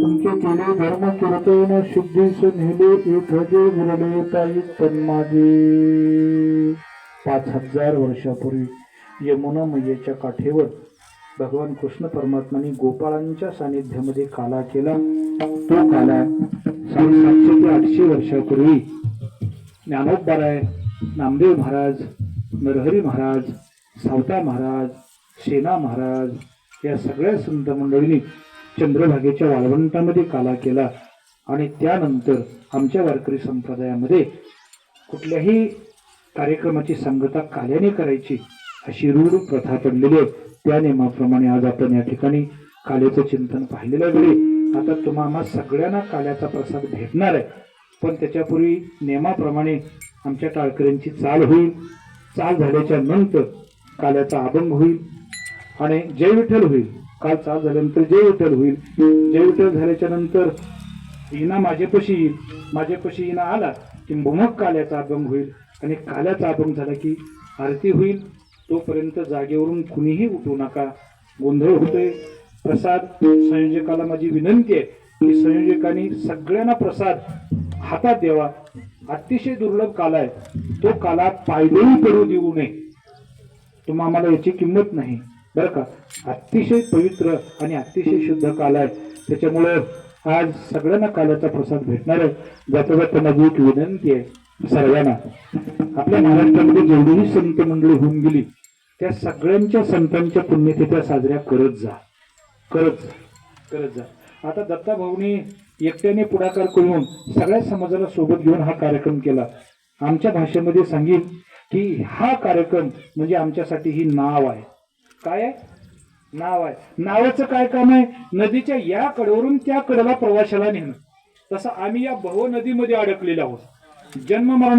तुमचे केले धर्म कीर्तन शुद्धीस नेले एक हजे ताई तन्माजे पाच हजार वर्षापूर्वी यमुना मैयाच्या काठेवर भगवान कृष्ण परमात्माने गोपाळांच्या सानिध्यामध्ये काला केला. तो काला सातशे ते आठशे वर्षापूर्वी. ज्ञानोबाराय नामदेव महाराज नरहरी महाराज सावता महाराज सेना महाराज या सगळ्या संत मंडळींनी चंद्रभागेच्या वाळवंटामध्ये काला केला. आणि त्यानंतर आमच्या वारकरी संप्रदायामध्ये कुठल्याही कार्यक्रमाची सांगता काल्याने करायची अशी रूढ प्रथा पडलेली आहे. त्या नियमाप्रमाणे आज आपण या ठिकाणी काल्याचं चिंतन पाहिलेलं वेळी आता तुम्हाला सगळ्यांना काल्याचा प्रसाद भेटणार आहे. पण त्याच्यापूर्वी नियमाप्रमाणे आमच्या टाळकऱ्यांची चाल होईल. चाल झाल्याच्यानंतर काल्याचा अभंग होईल आणि जय विठ्ठल होईल. काल चाल झाल्यानंतर जय विठ्ठल होईल. जय विठ्ठल झाल्याच्यानंतर इना माझ्यापाशी येईल. माझ्यापाशी इना आला की मग काल्याचा अभंग होईल. आणि काल्याचा अभंग झाला की आरती होईल. तोपर्यंत जागेवरून कुणीही उठू नका. गोंधळ होतोय. प्रसाद संयोजकाला माझी विनंती आहे की संयोजकांनी सगळ्यांना प्रसाद हातात द्यावा. अतिशय दुर्लभ काला आहे. तो काला पायदळी पडू देऊ नये. तुम्हा आम्हाला याची किंमत नाही. बरं का? अतिशय पवित्र आणि अतिशय शुद्ध काल आहे. त्याच्यामुळं आज सगळ्यांना काल्याचा प्रसाद भेटणार आहे. जाता जाता माझी एक विनंती आहे सर्वांना. आपल्या महाराष्ट्रामध्ये जेवढीही संत मंडळी होऊन गेली त्या सगळ्यांच्या संतांच्या पुण्यतिथ्या साजऱ्या करत जा. करत जा. करत जा. आता दत्ता भाऊनी एकट्याने पुढाकार करून सगळ्या समाजाला सोबत घेऊन हा कार्यक्रम केला. आमच्या भाषेमध्ये सांगेल की हा कार्यक्रम म्हणजे आमच्यासाठी ही नाव आहे. काय आहे? नाव आहे. नावाचं काय काम आहे? नदीच्या या कडेवरून त्या कडेला प्रवाशाला नेणं. तसं आम्ही या भव नदीमध्ये अडकलेलो आहोत. जन्म मरण